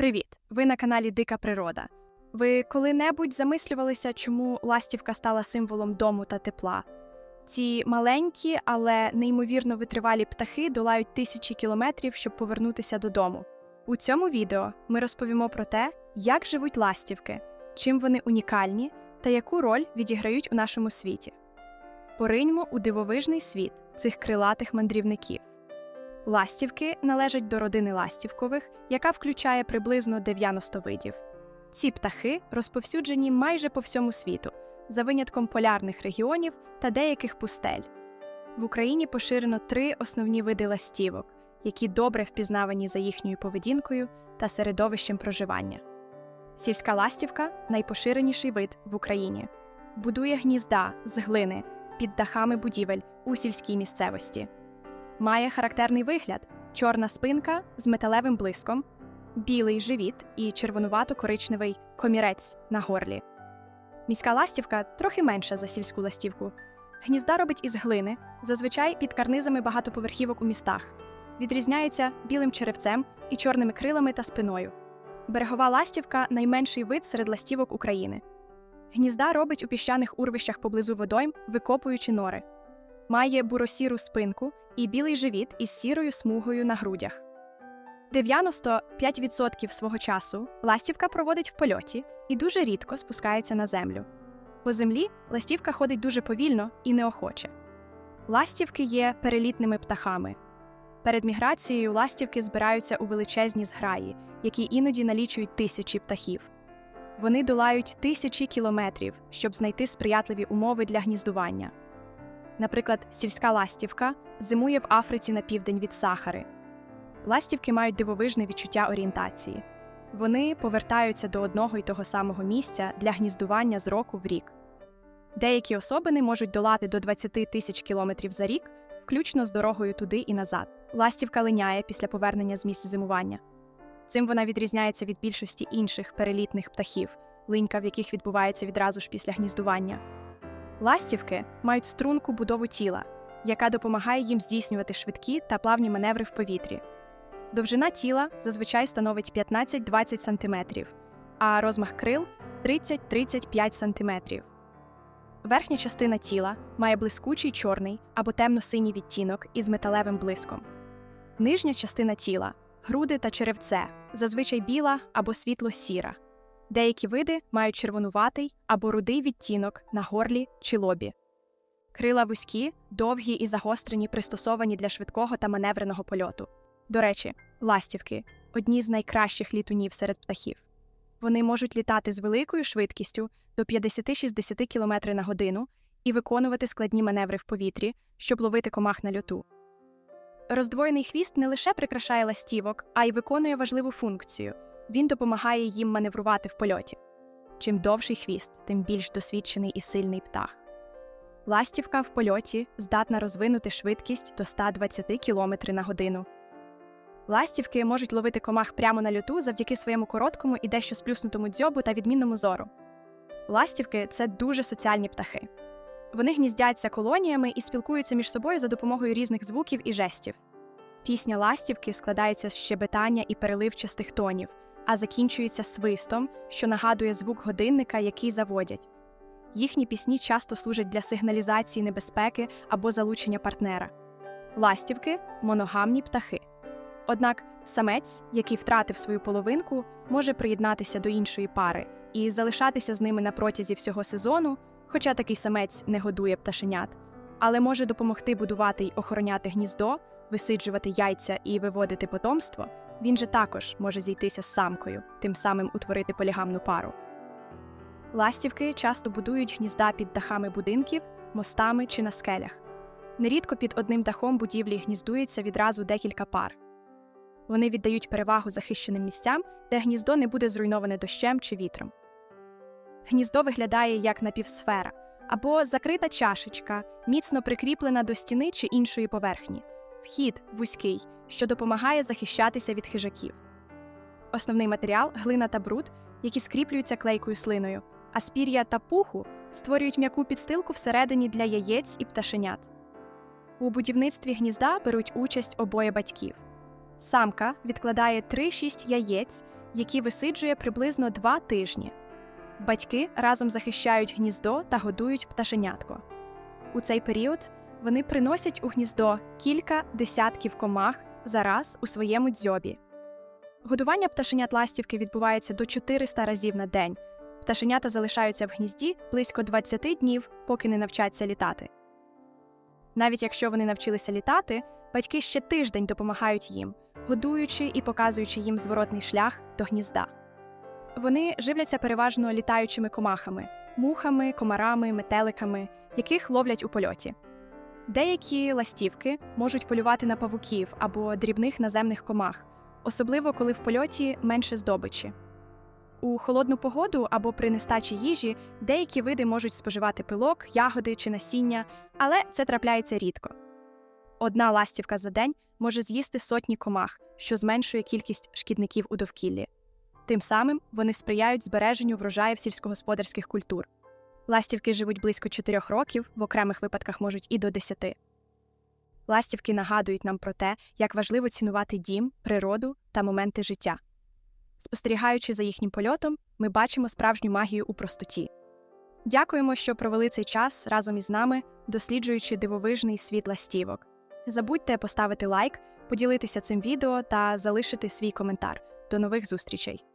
Привіт! Ви на каналі Дика Природа. Ви коли-небудь замислювалися, чому ластівка стала символом дому та тепла? Ці маленькі, але неймовірно витривалі птахи долають тисячі кілометрів, щоб повернутися додому. У цьому відео ми розповімо про те, як живуть ластівки, чим вони унікальні та яку роль відіграють у нашому світі. Пориньмо у дивовижний світ цих крилатих мандрівників. Ластівки належать до родини ластівкових, яка включає приблизно 90 видів. Ці птахи розповсюджені майже по всьому світу, за винятком полярних регіонів та деяких пустель. В Україні поширено три основні види ластівок, які добре впізнавані за їхньою поведінкою та середовищем проживання. Сільська ластівка найпоширеніший вид в Україні. Будує гнізда з глини під дахами будівель у сільській місцевості. Має характерний вигляд: чорна спинка з металевим блиском, білий живіт і червонувато-коричневий комірець на горлі. Міська ластівка трохи менша за сільську ластівку. Гнізда робить із глини, зазвичай під карнизами багатоповерхівок у містах. Відрізняється білим черевцем і чорними крилами та спиною. Берегова ластівка найменший вид серед ластівок України. Гнізда робить у піщаних урвищах поблизу водойм, викопуючи нори. Має буросіру спинку і білий живіт із сірою смугою на грудях. 95% свого часу ластівка проводить в польоті і дуже рідко спускається на землю. По землі ластівка ходить дуже повільно і неохоче. Ластівки є перелітними птахами. Перед міграцією ластівки збираються у величезні зграї, які іноді налічують тисячі птахів. Вони долають тисячі кілометрів, щоб знайти сприятливі умови для гніздування. Наприклад, сільська ластівка зимує в Африці на південь від Сахари. Ластівки мають дивовижне відчуття орієнтації. Вони повертаються до одного й того самого місця для гніздування з року в рік. Деякі особини можуть долати до 20 тисяч кілометрів за рік, включно з дорогою туди і назад. Ластівка линяє після повернення з місця зимування. Цим вона відрізняється від більшості інших перелітних птахів, линька в яких відбувається відразу ж після гніздування. Ластівки мають струнку будову тіла, яка допомагає їм здійснювати швидкі та плавні маневри в повітрі. Довжина тіла зазвичай становить 15-20 см, а розмах крил 30-35 см. Верхня частина тіла має блискучий чорний або темно-синій відтінок із металевим блиском. Нижня частина тіла груди та черевце, зазвичай біла або світло-сіра. Деякі види мають червонуватий або рудий відтінок на горлі чи лобі. Крила вузькі, довгі і загострені, пристосовані для швидкого та маневреного польоту. До речі, ластівки одні з найкращих літунів серед птахів. Вони можуть літати з великою швидкістю до 50-60 км на годину і виконувати складні маневри в повітрі, щоб ловити комах на льоту. Роздвоєний хвіст не лише прикрашає ластівок, а й виконує важливу функцію він допомагає їм маневрувати в польоті. Чим довший хвіст, тим більш досвідчений і сильний птах. Ластівка в польоті здатна розвинути швидкість до 120 км на годину. Ластівки можуть ловити комах прямо на льоту завдяки своєму короткому і дещо сплюснутому дзьобу та відмінному зору. Ластівки це дуже соціальні птахи. Вони гніздяться колоніями і спілкуються між собою за допомогою різних звуків і жестів. Пісня ластівки складається з щебетання і переливчастих тонів, а закінчується свистом, що нагадує звук годинника, який заводять. Їхні пісні часто служать для сигналізації небезпеки або залучення партнера. Ластівки моногамні птахи. Однак самець, який втратив свою половинку, може приєднатися до іншої пари і залишатися з ними на протязі всього сезону, хоча такий самець не годує пташенят, але може допомогти будувати й охороняти гніздо, висиджувати яйця і виводити потомство. Він же також може зійтися з самкою, тим самим утворити полігамну пару. Ластівки часто будують гнізда під дахами будинків, мостами чи на скелях. Нерідко під одним дахом будівлі гніздується відразу декілька пар. Вони віддають перевагу захищеним місцям, де гніздо не буде зруйноване дощем чи вітром. Гніздо виглядає як напівсфера або закрита чашечка, міцно прикріплена до стіни чи іншої поверхні. Вхід вузький, що допомагає захищатися від хижаків. Основний матеріал глина та бруд, які скріплюються клейкою слиною, а спір'я та пуху створюють м'яку підстилку всередині для яєць і пташенят. У будівництві гнізда беруть участь обоє батьків. Самка відкладає 3-6 яєць які висиджує приблизно два тижні. Батьки разом захищають гніздо та годують пташенятко. У цей період вони приносять у гніздо кілька десятків комах за раз у своєму дзьобі. Годування пташенят ластівки відбувається до 400 разів на день. Пташенята залишаються в гнізді близько 20 днів, поки не навчаться літати. Навіть якщо вони навчилися літати, батьки ще тиждень допомагають їм, годуючи і показуючи їм зворотний шлях до гнізда. Вони живляться переважно літаючими комахами, мухами, комарами, метеликами, яких ловлять у польоті. Деякі ластівки можуть полювати на павуків або дрібних наземних комах, особливо коли в польоті менше здобичі. У холодну погоду або при нестачі їжі деякі види можуть споживати пилок, ягоди чи насіння, але це трапляється рідко. Одна ластівка за день може з'їсти сотні комах, що зменшує кількість шкідників у довкіллі. Тим самим вони сприяють збереженню врожаїв сільськогосподарських культур. Ластівки живуть близько 4 років, в окремих випадках можуть і до 10. Ластівки нагадують нам про те, як важливо цінувати дім, природу та моменти життя. Спостерігаючи за їхнім польотом, ми бачимо справжню магію у простоті. Дякуємо, що провели цей час разом із нами, досліджуючи дивовижний світ ластівок. Забудьте поставити лайк, поділитися цим відео та залишити свій коментар. До нових зустрічей!